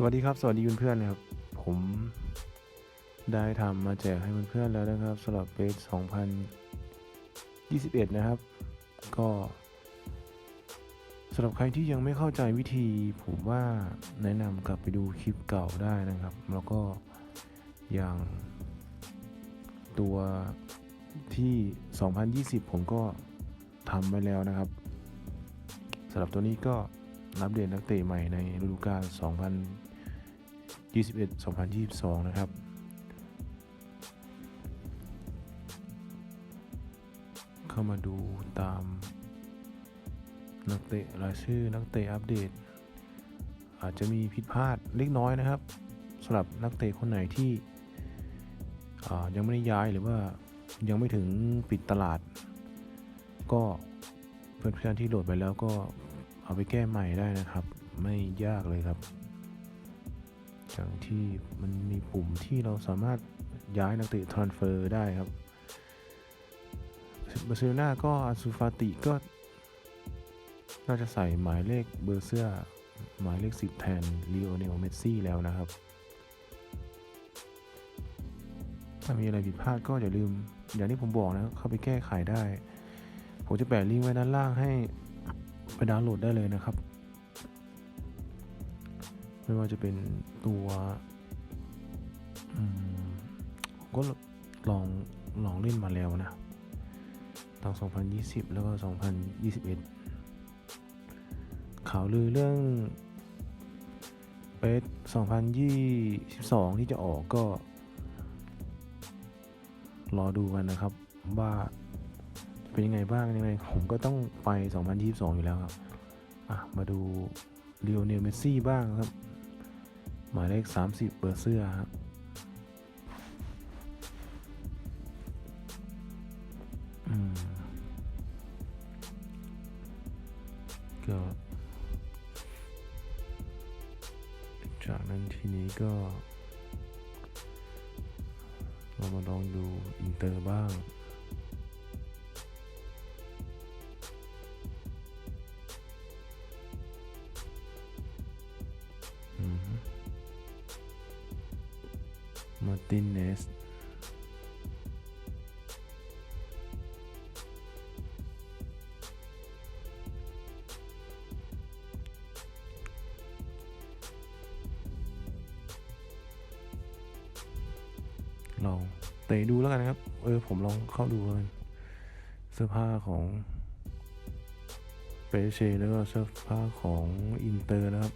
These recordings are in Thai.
สวัสดีครับ สวัสดีเพื่อนๆนะครับ ผมได้ทำมาแจกให้เพื่อนๆแล้วนะครับสำหรับเบส2021 นะครับ ก็สำหรับใครที่ยังไม่เข้าใจวิธี ผมว่าแนะนำกลับไปดูคลิปเก่าได้นะครับ แล้วก็อย่างตัวที่ 2020 ผมก็ทำไว้แล้วนะครับสำหรับตัวนี้ก็ รับเดตนักเตะใหม่ในฤดูกาล 2021-2022 นะครับ เข้ามาดูตามนักเตะรายชื่อนักเตะอัปเดต อาจจะมีผิดพลาดเล็กน้อยนะครับสำหรับนักเตะคนไหนที่ยังไม่ได้ย้ายหรือว่ายังไม่ถึงปิดตลาด ก็เพื่อนๆที่โหลดไปแล้วก็ เอาไปแก้ใหม่ได้นะครับ ไม่ยากเลยครับอย่างที่มันมีปุ่มที่เราสามารถย้ายนักเตะ transfer ได้ครับบาร์เซโลนาก็อาซูฟาติก็ น่าจะใส่หมายเลขเบอร์เสื้อ หมายเลข 10 แทนลีโอเนลเมสซี่แล้วนะครับ ถ้ามีอะไรผิดพลาดก็อย่าลืม อย่างที่ผมบอกนะ เข้าไปแก้ไขได้ ผมจะแปะลิงก์ไว้ด้านล่างให้ ไปดาวน์โหลดได้เลยนะครับ ไม่ว่าจะเป็นตัวผมก็ลองลองเล่นมาแล้วนะตั้ง2020 แล้วก็ 2021 ข่าวลือเรื่องเปส2022 ที่จะออกก็ รอดูกันนะครับว่า เป็นยังไงบ้างยังไงผมก็ต้องไป 2022 อยู่แล้วครับ อะ มาดูลีโอเนลเมซี่บ้างครับ หมายเลข 30 เบอร์เสื้อครับก็จากนั้นทีนี้ก็ เรามาลองดูอินเตอร์บ้าง มาร์ตินเนสลองเตะดูแล้วกันนะครับ เออ ผมลองเข้าดูกันเสื้อผ้าของเปเชแล้วก็เสื้อผ้าของอินเตอร์นะครับ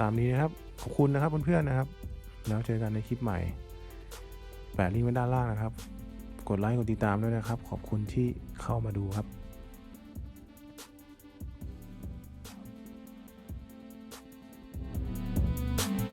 ตามนี้นะครับ ขอบคุณนะครับเพื่อนๆนะครับ แล้วเจอกันในคลิปใหม่ แปะลิงก์ไว้ด้านล่างนะครับ กดไลค์กดติดตามด้วยนะครับ ขอบคุณที่เข้ามาดูครับ